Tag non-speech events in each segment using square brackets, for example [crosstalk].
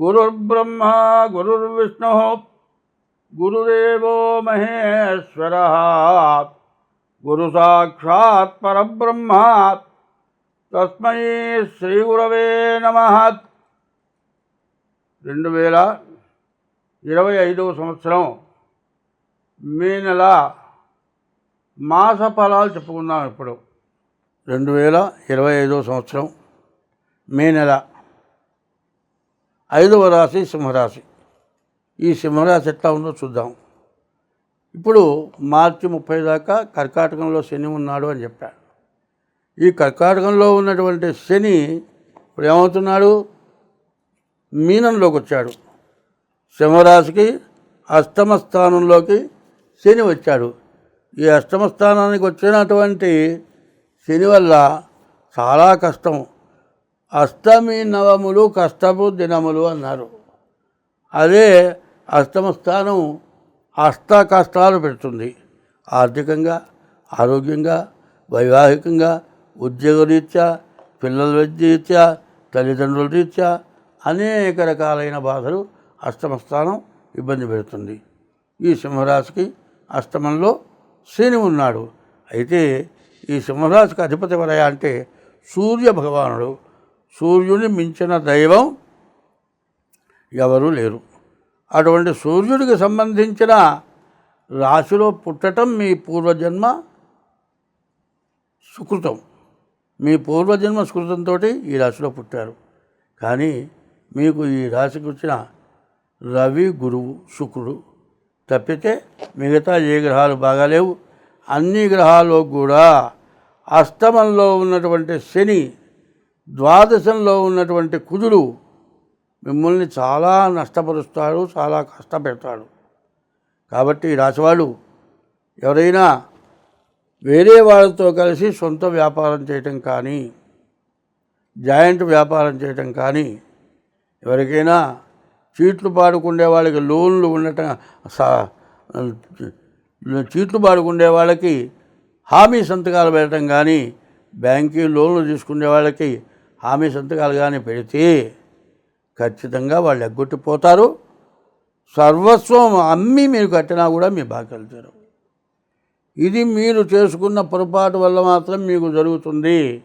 గురుర్బ్రహ్మ గురుర్విష్ణు గురుదేవో మహేశ్వర గురు సాక్షాత్ పరబ్రహ్మ తస్మై శ్రీ గురవే నమ రెండు వేల ఇరవై ఐదవ సంవత్సరం మే నెల మాస ఫలాలు చెప్పుకుందాం ఇప్పుడు. రెండు వేల ఇరవై ఐదవ సంవత్సరం మే నెల. ఐదవ రాశి సింహరాశి. ఈ సింహరాశి ఎట్లా ఉందో చూద్దాం. ఇప్పుడు మార్చి ముప్పై దాకా కర్కాటకంలో శని ఉన్నాడు అని చెప్పాడు. ఈ కర్కాటకంలో ఉన్నటువంటి శని ఇప్పుడు ఏమవుతున్నాడు? మీనంలోకి వచ్చాడు. సింహరాశికి అష్టమ స్థానంలోకి శని వచ్చాడు. ఈ అష్టమ స్థానానికి వచ్చినటువంటి శని వల్ల చాలా కష్టం. అష్టమి నవములు కష్టపు దినములు అన్నారు. అదే అష్టమ స్థానం అష్ట కష్టాలు పెడుతుంది. ఆర్థికంగా ఆరోగ్యంగా వైవాహికంగా ఉద్యోగ రీత్యా పిల్లల రీత్యా తల్లిదండ్రుల రీత్యా అనేక రకాలైన బాధలు అష్టమ స్థానం ఇబ్బంది పెడుతుంది. ఈ సింహరాశికి అష్టమంలో శని ఉన్నాడు. అయితే ఈ సింహరాశికి అధిపతి వలయ అంటే సూర్య భగవానుడు. సూర్యుని మించిన దైవం ఎవరూ లేరు. అటువంటి సూర్యుడికి సంబంధించిన రాశిలో పుట్టటం మీ పూర్వజన్మ సుకృతం. మీ పూర్వజన్మ సుకృతంతో ఈ రాశిలో పుట్టారు. కానీ మీకు ఈ రాశికి వచ్చిన రవి గురువు శుక్రుడు తప్పితే మిగతా ఏ గ్రహాలు బాగాలేవు. అన్ని గ్రహాల్లో కూడా అష్టమంలో ఉన్నటువంటి శని ద్వాదశంలో ఉన్నటువంటి కుజుడు మిమ్మల్ని చాలా నష్టపరుస్తాడు చాలా కష్టపెడతాడు. కాబట్టి ఈ రాశివాళ్ళు ఎవరైనా వేరే వాళ్ళతో కలిసి సొంత వ్యాపారం చేయటం కానీ జాయింట్ వ్యాపారం చేయటం కానీ ఎవరికైనా చీట్లు పాడుకుండే వాళ్ళకి లోన్లు ఉండటం చీట్లు పాడుకుండే వాళ్ళకి హామీ సంతకాలు పెట్టడం కానీ బ్యాంకీ లోన్లు తీసుకునే వాళ్ళకి హామీ సంతకాలు కానీ పెడితే ఖచ్చితంగా వాళ్ళు ఎగ్గొట్టిపోతారు. సర్వస్వం అమ్మి మీరు కట్టినా కూడా మీ బాకలు తీరవు. ఇది మీరు చేసుకున్న పొరపాటు వల్ల మాత్రం మీకు జరుగుతుంది.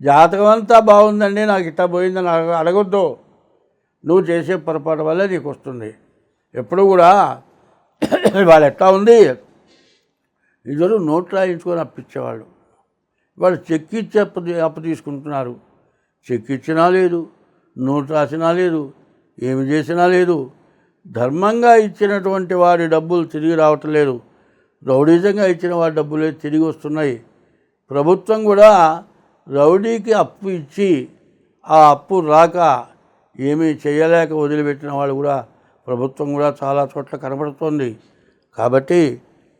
జాతకం అంతా బాగుందండి నాకు ఇట్లా పోయిందని అడగొద్దు. నువ్వు చేసే పొరపాటు వల్ల నీకు వస్తుంది. ఎప్పుడు కూడా [coughs] వాళ్ళు ఎట్లా ఉంది? ఇద్దరు నోట్ రాయించుకొని అప్పించేవాళ్ళు వాళ్ళు చెక్ ఇచ్చి అప్పు అప్పు తీసుకుంటున్నారు. చెక్ ఇచ్చినా లేదు నోట్ రాసినా లేదు ఏమి చేసినా లేదు. ధర్మంగా ఇచ్చినటువంటి వారి డబ్బులు తిరిగి రావటం లేదు. రౌడీజంగా ఇచ్చిన వారి డబ్బులే తిరిగి వస్తున్నాయి. ప్రభుత్వం కూడా రౌడీకి అప్పు ఇచ్చి ఆ అప్పు రాక ఏమీ చేయలేక వదిలిపెట్టిన వాళ్ళు కూడా ప్రభుత్వం కూడా చాలా చోట్ల కనబడుతోంది. కాబట్టి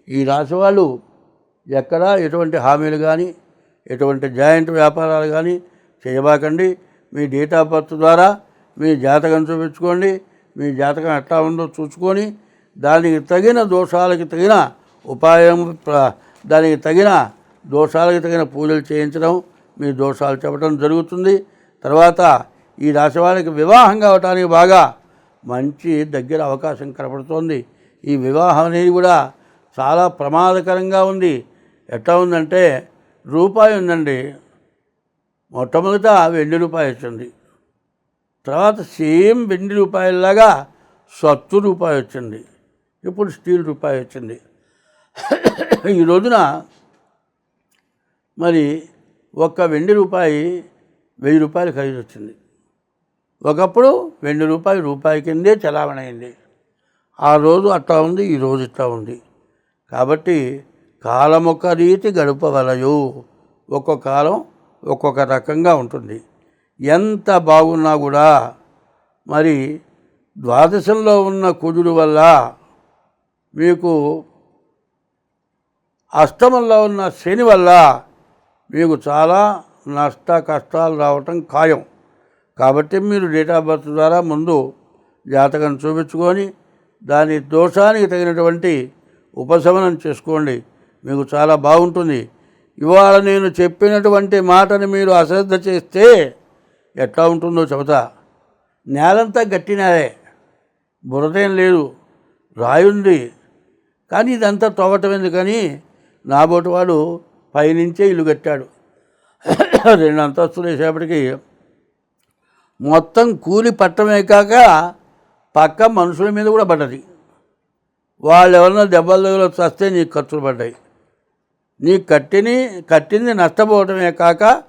ఈ రాశి వాళ్ళు ఎక్కడా ఎటువంటి హామీలు కానీ ఎటువంటి జాయింట్ వ్యాపారాలు కానీ చేయబాకండి. మీ డేట్ ఆఫ్ బర్త్ ద్వారా మీ జాతకం చూపించుకోండి. మీ జాతకం ఎట్లా ఉందో చూసుకొని దానికి తగిన దోషాలకి తగిన ఉపాయం దానికి తగిన దోషాలకు తగిన పూజలు చేయించడం మీ దోషాలు చెప్పడం జరుగుతుంది. తర్వాత ఈ రాశి వాళ్ళకి వివాహం కావటానికి బాగా మంచి దగ్గర అవకాశం కనపడుతోంది. ఈ వివాహం అనేది కూడా చాలా ప్రమాదకరంగా ఉంది. ఎట్లా ఉందంటే రూపాయి ఉందండి. మొట్టమొదట వెండి రూపాయి వచ్చింది. తర్వాత సేమ్ వెండి రూపాయలలాగా సత్తు రూపాయి వచ్చింది. ఇప్పుడు స్టీల్ రూపాయి వచ్చింది. ఈ రోజున మరి ఒక్క వెండి రూపాయి వెయ్యి రూపాయలు ఖరీదు వచ్చింది. ఒకప్పుడు వెండి రూపాయి రూపాయి కిందే చలామణి అయింది. ఆ రోజు అట్లా ఉంది ఈ రోజు ఇట్లా ఉంది. కాబట్టి కాలం ఒక రీతి గడపవలయు. ఒక్కొక్క కాలం ఒక్కొక్క రకంగా ఉంటుంది. ఎంత బాగున్నా కూడా మరి ద్వాదశంలో ఉన్న కుజుడు వల్ల మీకు అష్టమంలో ఉన్న శని వల్ల మీకు చాలా నష్ట కష్టాలు రావటం ఖాయం. కాబట్టి మీరు డేట్ ఆఫ్ బర్త్ ద్వారా ముందు జాతకం చూపించుకొని దాని దోషానికి తగినటువంటి ఉపశమనం చేసుకోండి. మీకు చాలా బాగుంటుంది. ఇవాళ నేను చెప్పినటువంటి మాటని మీరు అశ్రద్ధ చేస్తే ఎట్లా ఉంటుందో చెబుతా. నేలంతా గట్టి నేలే బురదేం లేదు. రాయుంది. కానీ ఇదంతా తవ్వటం ఎందుకని నాబోటి వాడు పైనుంచే ఇల్లు కట్టాడు. రెండు అంతస్తులు వేసేపటికి మొత్తం కూలి పట్టమే కాక పక్క మనుషుల మీద కూడా పడ్డది. వాళ్ళు ఎవరన్నా దెబ్బలు దగ్గర వస్తే నీకు ఖర్చులు పడ్డాయి. నీ కట్టిని కట్టింది నష్టపోవటమే కాక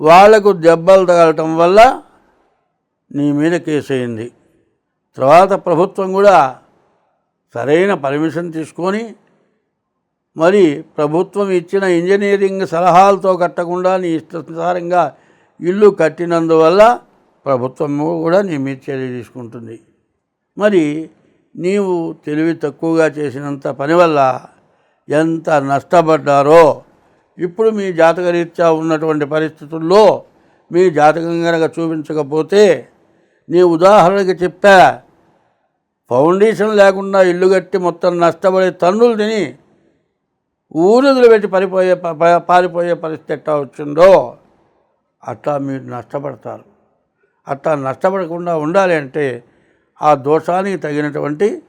వాళ్ళకు దెబ్బలు తగలటం వల్ల నీ మీద కేసయింది. తర్వాత ప్రభుత్వం కూడా సరైన పర్మిషన్ తీసుకొని మరి ప్రభుత్వం ఇచ్చిన ఇంజనీరింగ్ సలహాలతో కట్టకుండా నీ ఇష్టానుసారంగా ఇల్లు కట్టినందువల్ల ప్రభుత్వం కూడా నీ మీద చర్య తీసుకుంటుంది. మరి నీవు తెలివి తక్కువగా చేసినంత పని వల్ల ఎంత నష్టపడ్డారో. ఇప్పుడు మీ జాతకరీత్యా ఉన్నటువంటి పరిస్థితుల్లో మీ జాతకం కనుక చూపించకపోతే నీ ఉదాహరణకి చెప్పా ఫౌండేషన్ లేకుండా ఇల్లు కట్టి మొత్తం నష్టపడే తన్నులు తిని ఊరు వదిలిపెట్టి పడిపోయే ప- ప- పారిపోయే పరిస్థితి ఎట్లా వచ్చిందో అట్లా మీరు నష్టపడతారు. అట్లా నష్టపడకుండా ఉండాలి అంటే ఆ దోషానికి తగినటువంటి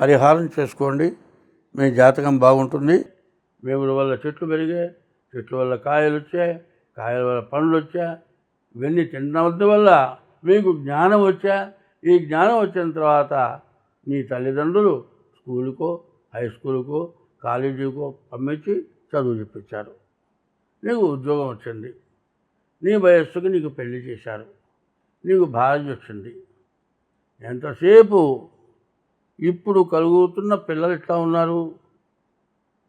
పరిహారం చేసుకోండి. మీ జాతకం బాగుంటుంది. వేముల వల్ల చెట్లు పెరిగాయి చెట్ల వల్ల కాయలు వచ్చాయి కాయల వల్ల పండ్లు వచ్చా ఇవన్నీ తినడం వల్ల మీకు జ్ఞానం వచ్చా? ఈ జ్ఞానం వచ్చిన తర్వాత నీ తల్లిదండ్రులు స్కూలుకో హై స్కూలుకో కాలేజీకో పంపించి చదువు చెప్పించారు. నీకు ఉద్యోగం వచ్చింది. నీ వయస్సుకు నీకు పెళ్ళి చేశారు. నీకు భార్య వచ్చింది. ఎంతసేపు ఇప్పుడు కలుగుతున్న పిల్లలు ఎట్లా ఉన్నారు?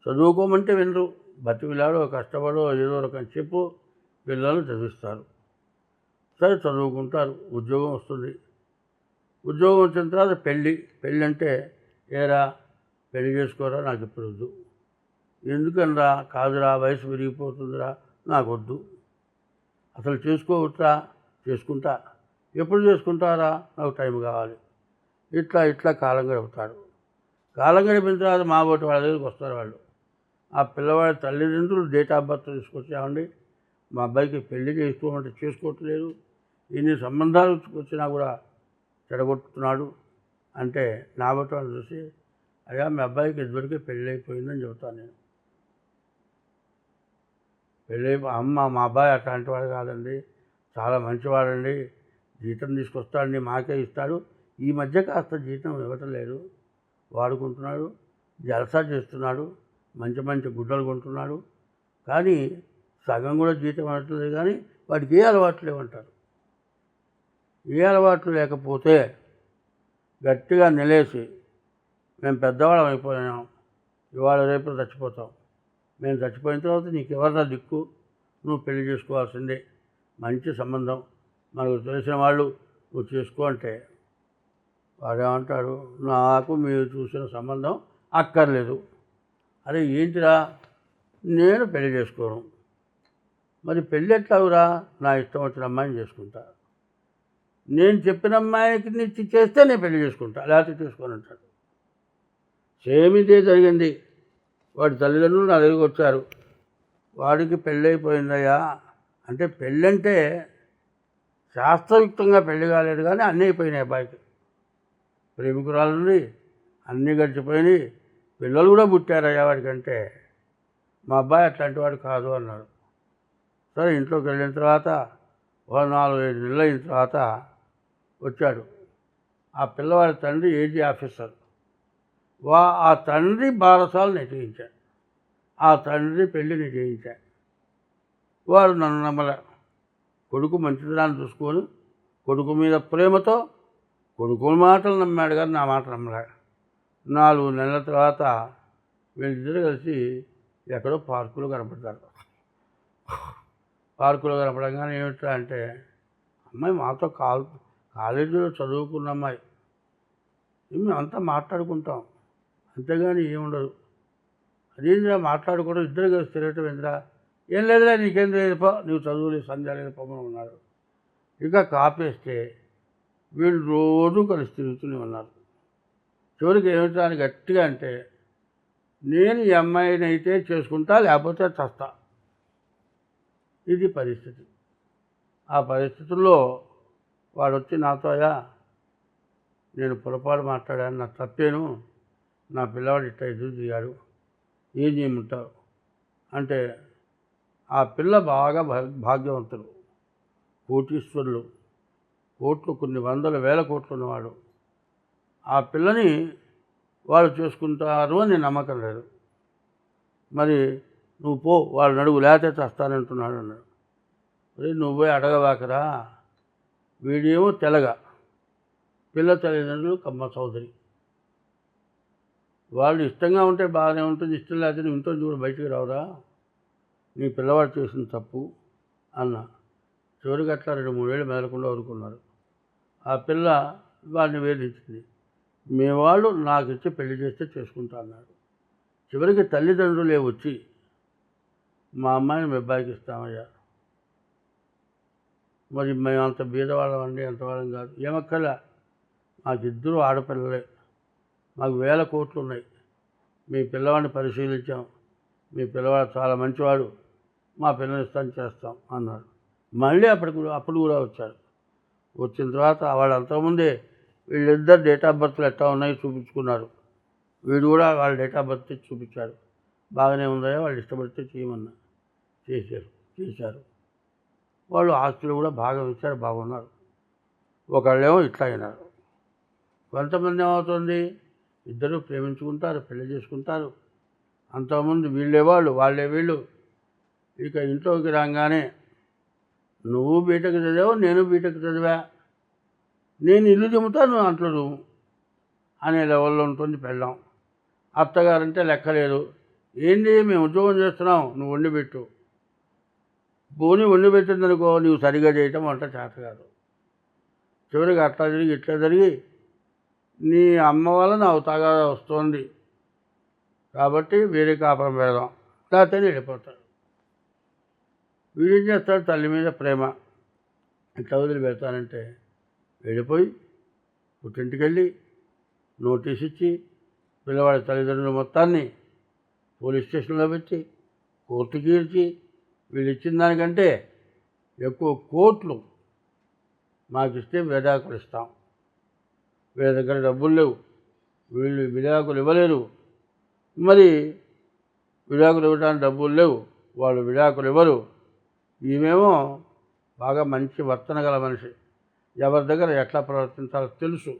చదువుకోమంటే వినరు. బతికిలాడో కష్టపడో ఏదో రకం చెప్పు పిల్లలు చదివిస్తారు. సరే చదువుకుంటారు. ఉద్యోగం వస్తుంది. ఉద్యోగం వచ్చిన తర్వాత పెళ్ళి. పెళ్ళి అంటే ఏరా పెళ్ళి చేసుకోరా? నాకు ఇప్పుడు వద్దు. ఎందుకనరా? కాదురా వయసు పెరిగిపోతుందిరా నాకు వద్దు అసలు చేసుకోవచ్చా? చేసుకుంటా. ఎప్పుడు చేసుకుంటారా? నాకు టైం కావాలి. ఇట్లా ఇట్లా కాలం గడుపుతారు కాలం గడిపిన తర్వాత మా బోటి వాళ్ళ దగ్గరికి వస్తారు వాళ్ళు. ఆ పిల్లవాడి తల్లిదండ్రులు డేట్ ఆఫ్ బర్త్ తీసుకొచ్చామండి. మా అబ్బాయికి పెళ్ళి చేసుకోమంటే చేసుకోవట్లేదు. ఇన్ని సంబంధాలు వచ్చినా కూడా చెడగొట్టుతున్నాడు. అంటే నా బట్టి వాళ్ళు చూసి అయ్యా మీ అబ్బాయికి ఇదివరకే పెళ్ళి అయిపోయిందని చెబుతాను నేను. పెళ్ళి అమ్మ మా అబ్బాయి అట్లాంటి వాడు కాదండి. చాలా మంచివాడండి. జీతం తీసుకొస్తాడండి మాకే ఇస్తాడు. ఈ మధ్య కాస్త జీతం ఇవ్వటలేదు. వాడుకుంటున్నాడు జలసా చేస్తున్నాడు మంచి మంచి గుడ్డలు కొంటున్నాడు. కానీ సగం కూడా జీతం అనట్లేదు కానీ వాడికి ఏ అలవాట్లు లేవంటారు. ఏ అలవాట్లు లేకపోతే గట్టిగా నిలేసి మేము పెద్దవాళ్ళం అయిపోయాం ఇవాళ రేపు చచ్చిపోతాం. మేము చచ్చిపోయిన తర్వాత నీకు ఎవరినా దిక్కు నువ్వు పెళ్ళి చేసుకోవాల్సిందే. మంచి సంబంధం. మనకు తెలిసిన వాళ్ళు నువ్వు చేసుకో అంటే వాడేమంటాడు నాకు మీరు చూసిన సంబంధం అక్కర్లేదు. అరే ఏంటిరా? నేను పెళ్ళి చేసుకోను. మరి పెళ్ళి ఎట్లావురా నా ఇష్టం వచ్చిన అమ్మాయిని చేసుకుంటా. నేను చెప్పిన అమ్మాయికి నిచ్చి చేస్తే నేను పెళ్ళి చేసుకుంటా లేకపోతే చేసుకొని అంటాడు. సేమ్ ఇదే జరిగింది. వాడి తల్లిదండ్రులు నా దగ్గరికి వచ్చారు. వాడికి పెళ్ళైపోయిందయ్యా. అంటే పెళ్ళంటే శాస్త్రయుక్తంగా పెళ్ళి కాలేదు కానీ అన్నీ అయిపోయినాయి అబ్బాయికి. ప్రేమికురాలని అన్నీ గడిచిపోయినాయి. పిల్లలు కూడా పుట్టారయ్యా వాడికంటే. మా అబ్బాయి అట్లాంటి వాడు కాదు అన్నాడు. సరే ఇంట్లోకి వెళ్ళిన తర్వాత ఒక నాలుగు ఐదు నెలలు అయిన తర్వాత వచ్చాడు. ఆ పిల్లవాడి తండ్రి ఏజీ ఆఫీసర్. వా ఆ తండ్రి బారసాలు నేను ఆ తండ్రి పెళ్ళి నేను వారు నన్ను నమ్మలే. కొడుకు మంచిదనాన్ని చూసుకొని కొడుకు మీద ప్రేమతో కొడుకు మాటలు నమ్మాడు కానీ నా మాట నమ్మలే. నాలుగు నెలల తర్వాత వీళ్ళిద్దరు కలిసి ఎక్కడో పార్కులో కనపడతారు. పార్కులో కనపడంగానే ఏమిటా అంటే అమ్మాయి మాతో కాల్ కాలేజీలో చదువుకున్న అమ్మాయి. మేము అంతా మాట్లాడుకుంటాం. అంతేగాని ఏముండదు. అదేంద్రా మాట్లాడుకోవడం ఇద్దరు కలిసి తిరగటం ఏంద్రా? ఏం లేదురా నీకేం లేదు పో నువ్వు చదువులే సంధ్య లేదు పొమ్మని ఉన్నారు ఇక కాపేస్తే వీళ్ళు రోజు కలిసి తిరుగుతూనే ఉన్నారు. చివరికి ఏమిటా గట్టిగా అంటే నేను ఈ అమ్మాయిని అయితే చేసుకుంటా లేకపోతే చస్తా. ఇది పరిస్థితి. ఆ పరిస్థితుల్లో వాడు వచ్చి నాతో అయ్యా నేను పొరపాటు మాట్లాడాను నా తప్పేను నా పిల్లవాడు ఇట్లా ఎదురు దిగాడు ఏం చేయమంటావు? అంటే ఆ పిల్ల బాగా భాగ్యవంతులు కోటీశ్వరులు. కోట్లు కొన్ని వందల వేల కోట్లు ఉన్నవాడు. ఆ పిల్లని వాళ్ళు చేసుకుంటారు అని నమ్మకం లేదు. మరి నువ్వు పో వాళ్ళు నడుగు లేతే చస్తానంటున్నాడు అన్నాడు. మరి పోయి అడగవాకరా వీడేమో తెలగ. పిల్ల తల్లిదండ్రులు కమ్మ చౌదరి. వాళ్ళు ఇష్టంగా ఉంటే బాగానే ఉంటుంది ఇష్టం లేకపోతే నువ్వు ఇంట్లో చూడు బయటికి రావురా. నీ పిల్లవాడు చేసిన తప్పు అన్న. చివరికి అట్లా రెండు మూడేళ్ళు మెదలకుండా వదులుకున్నారు ఆ పిల్ల వాడిని వేధించింది. మీ వాళ్ళు నాకు ఇచ్చి పెళ్ళి చేస్తే చేసుకుంటా అన్నాడు. చివరికి తల్లిదండ్రులే వచ్చి మా అమ్మాయిని మీ అబ్బాయికి ఇస్తామయ్యా. మరి మేము అంత బీదవాళ్ళం అండి అంతవాళ్ళం కాదు. ఏమక్కల మాకు ఇద్దరు ఆడపిల్లలే. మాకు వేల కోట్లు ఉన్నాయి మీ పిల్లవాడిని పరిశీలించాం. మీ పిల్లవాడు చాలా మంచివాడు. మా పిల్లని ఇస్తాను చేస్తాం అన్నాడు మళ్ళీ అప్పటికి కూడా అప్పుడు కూడా వచ్చాడు వచ్చిన తర్వాత వాళ్ళు అంతకుముందే వీళ్ళిద్దరు డేట్ ఆఫ్ బర్త్లు ఎట్లా ఉన్నాయో చూపించుకున్నారు. వీడు కూడా వాళ్ళ డేట్ ఆఫ్ బర్త్ ఇచ్చి చూపించాడు. బాగానే ఉన్నాయో వాళ్ళు ఇష్టపడితే చేయమన్నా చేశారు చేశారు. వాళ్ళు ఆస్తులు కూడా బాగా ఇచ్చారు బాగున్నారు. ఒకళ్ళేమో ఇట్లా అయినారు. కొంతమంది ఏమవుతుంది? ఇద్దరు ప్రేమించుకుంటారు పెళ్ళి చేసుకుంటారు. అంతకుముందు వీళ్ళే వాళ్ళు వాళ్ళే వీళ్ళు. ఇక ఇంట్లోకి రాగానే నువ్వు బీటెక్ చదివావు నేను బీటెక్ చదివా. నేను ఇల్లు చెబుతా నువ్వు అంటలేదు నువ్వు అనే లెవెల్లో ఉంటుంది పెళ్ళాం. అత్తగారంటే లెక్కలేదు. ఏంటి మేము ఉద్యోగం చేస్తున్నాం నువ్వు వండిపెట్టు భూమి పోనీ వండి పెట్టిందనుకో నువ్వు సరిగా చేయటం వంట చేత కాదు చివరికి అట్లా జరిగి ఇట్లా జరిగి నీ అమ్మ వల్ల తగా వస్తుంది. కాబట్టి వేరే కాపురం పెడదాం. లేకపోతే వెళ్ళిపోతాడు వీడేం చేస్తాడు తల్లి మీద ప్రేమ. ఎంత వదిలి పెడతానంటే వెళ్ళిపోయి పుట్టింటికి వెళ్ళి నోటీస్ ఇచ్చి పిల్లవాడి తల్లిదండ్రుల మొత్తాన్ని పోలీస్ స్టేషన్లో పెట్టి కోర్టుకి ఇచ్చి వీళ్ళు ఇచ్చిన దానికంటే ఎక్కువ కోట్లు మాకు ఇస్తే విడాకులు ఇస్తాం. వీళ్ళ దగ్గర డబ్బులు లేవు. వీళ్ళు విడాకులు ఇవ్వలేరు. మరి విడాకులు ఇవ్వడానికి డబ్బులు లేవు. వాళ్ళు విడాకులు ఇవ్వరు. ఈమెమో బాగా మంచి వర్తన గల మనిషి. ఎవరి దగ్గర ఎట్లా ప్రవర్తించాలో తెలుసు.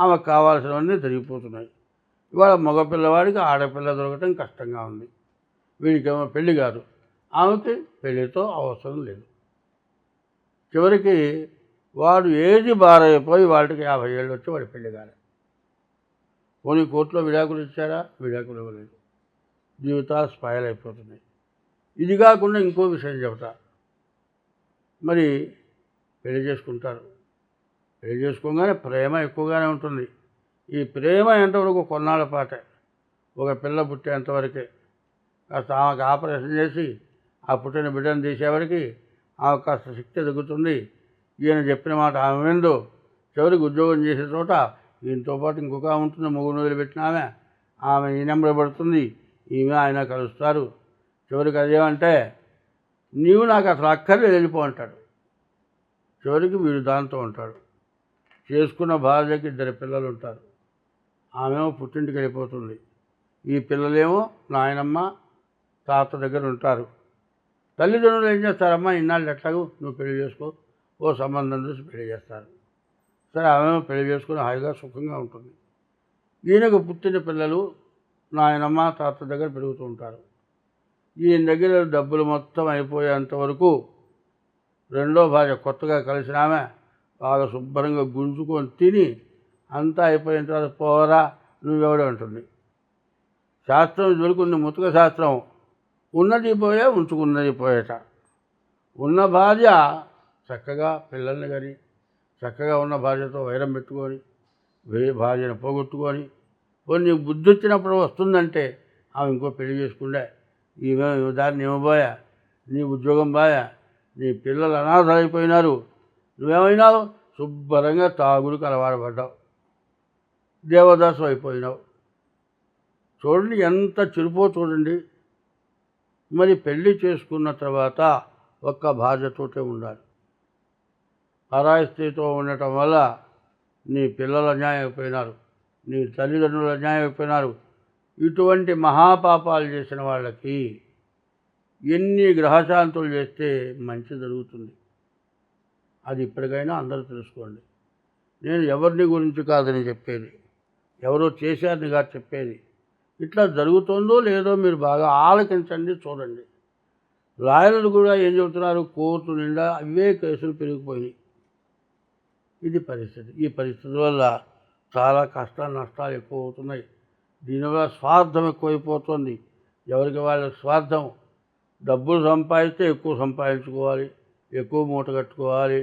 ఆమెకు కావాల్సినవన్నీ జరిగిపోతున్నాయి ఇవాళ మగపిల్లవాడికి ఆడపిల్ల దొరకటం కష్టంగా ఉంది. వీడికేమో పెళ్ళి కాదు. ఆమెకి పెళ్ళితో అవసరం లేదు. చివరికి వాడు ఏది బారైపోయి వాళ్ళకి యాభై ఏళ్ళు వచ్చి వాడి పెళ్ళి కాలే. పోనీ కోర్టులో విడాకులు ఇచ్చారా? విడాకులు ఇవ్వలేదు. జీవితాలు స్పాయిల్ అయిపోతున్నాయి. ఇది కాకుండా ఇంకో విషయం చెబుతా. మరి పెళ్ళి చేసుకుంటారు. పెళ్ళి చేసుకోగానే ప్రేమ ఎక్కువగానే ఉంటుంది. ఈ ప్రేమ ఎంతవరకు కొన్నాళ్ళ పాటే? ఒక పిల్ల పుట్టేంతవరకే కాస్త ఆమెకు ఆపరేషన్ చేసి ఆ పుట్టిన బిడ్డను తీసేవరకు ఆమె కాస్త శక్తి తగ్గుతుంది. ఈయన చెప్పిన మాట ఆమె విందు. చివరికి ఉద్యోగం చేసే చోట ఈయనతో పాటు ఇంకొక ఉంటుంది మొగుడు వదిలిపెట్టిన ఆమె. ఆమె ఈ నెంబర్ పడుతుంది. ఈమె ఆయన కలుస్తారు. చివరికి అదేమంటే నీవు నాకు అసలు అక్కర్లేదు వెళ్ళిపో అంటాడు. చివరికి వీడు దాంతో ఉంటాడు. చేసుకున్న భార్యకి ఇద్దరు పిల్లలు ఉంటారు. ఆమెమో పుట్టింటికి వెళ్ళిపోతుంది. ఈ పిల్లలేమో నాయనమ్మ తాత దగ్గర ఉంటారు. తల్లిదండ్రులు ఏం చేస్తారమ్మా? ఇన్నాళ్ళు ఎట్లాగూ నువ్వు పెళ్ళి చేసుకో ఓ సంబంధం చూసి పెళ్ళి చేస్తారు. సరే ఆమె పెళ్ళి చేసుకుని హాయిగా సుఖంగా ఉంటుంది. ఈయనకు పుట్టిన పిల్లలు నాయనమ్మ తాత దగ్గర పెరుగుతూ ఉంటారు. ఈయన దగ్గర డబ్బులు మొత్తం అయిపోయేంత వరకు రెండో భార్య కొత్తగా కలిసిన ఆమె బాగా శుభ్రంగా గుంజుకొని తిని అంతా అయిపోయిన తర్వాత పోరా నువ్వెవడే ఉంటుంది శాస్త్రం దొరుకుంది ముతుక శాస్త్రం. ఉన్నది పోయే ఉంచుకున్నది పోయేట. ఉన్న భార్య చక్కగా పిల్లల్ని కానీ చక్కగా ఉన్న భార్యతో వైరం పెట్టుకొని వేరే భార్యను పోగొట్టుకొని కొన్ని బుద్ధి వచ్చినప్పుడు వస్తుందంటే ఆమె ఇంకో పెళ్ళి చేసుకుండే ఈమె దాన్ని ఇవ్వబోయా నీ ఉద్యోగం బాయా నీ పిల్లలు అనాథలైపోయినారు నువ్వేమైనావు? శుభ్రంగా తాగుడికి అలవాటుపడ్డావు దేవదాసం అయిపోయినావు. చూడండి ఎంత చిరుపో చూడండి. మరి పెళ్ళి చేసుకున్న తర్వాత ఒక్క భార్యతోటే ఉండాలి. పరాయి స్త్రీతో ఉండటం వల్ల నీ పిల్లలు అన్యాయం అయిపోయినారు నీ తల్లిదండ్రులు అన్యాయం అయిపోయినారు ఇటువంటి మహాపాపాలు చేసిన వాళ్ళకి ఎన్ని గ్రహశాంతులు చేస్తే మంచి జరుగుతుంది? అది ఇప్పటికైనా అందరూ తెలుసుకోండి. నేను ఎవరిని గురించి కాదని చెప్పేది? ఎవరో చేశారని కాదు చెప్పేది? ఇట్లా జరుగుతుందో లేదో మీరు బాగా ఆలకించండి చూడండి. లాయర్లు కూడా ఏం చెబుతున్నారు? కోర్టు నిండా అవే కేసులు పెరిగిపోయినాయి. ఇది పరిస్థితి. ఈ పరిస్థితి వల్ల చాలా కష్ట నష్టాలు ఎక్కువ అవుతున్నాయి. దీనివల్ల స్వార్థం ఎక్కువైపోతుంది. ఎవరికి వాళ్ళ స్వార్థం? డబ్బులు సంపాదిస్తే ఎక్కువ సంపాదించుకోవాలి ఎక్కువ మూట కట్టుకోవాలి.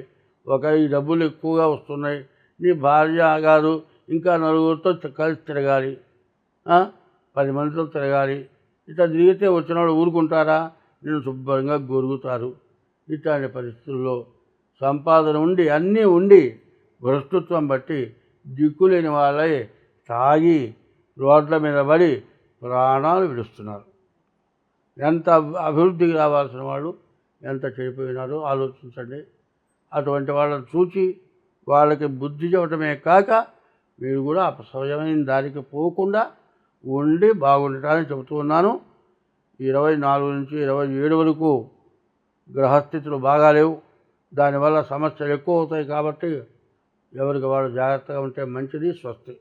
ఒక ఈ డబ్బులు ఎక్కువగా వస్తున్నాయి. నీ భార్య గారు ఇంకా నలుగురితో కలిసి తిరగాలి. పది మందితో తిరగాలి. ఇట్లా తిరిగితే వచ్చిన వాళ్ళు ఊరుకుంటారా? నేను శుభ్రంగా గొరుగుతారు. ఇట్లాంటి పరిస్థితుల్లో సంపాదన ఉండి అన్నీ ఉండి భ్రష్టత్వం బట్టి దిక్కులేని వాళ్ళే తాగి రోడ్ల మీద పడి ప్రాణాలు విడుస్తున్నారు. ఎంత అభివృద్ధికి రావాల్సిన వాళ్ళు ఎంత చెడిపోయినారో ఆలోచించండి. అటువంటి వాళ్ళని చూచి వాళ్ళకి బుద్ధి చెప్పడమే కాక మీరు కూడా అపసవ్యమైన దారికి పోకుండా ఉండి బాగుండటాన్ని చెబుతూ ఉన్నాను. ఇరవై నాలుగు నుంచి ఇరవై ఏడు వరకు గ్రహస్థితులు బాగాలేవు దానివల్ల సమస్యలు ఎక్కువ అవుతాయి కాబట్టి ఎవరికి వాళ్ళు జాగ్రత్తగా ఉంటే మంచిది స్వస్తి.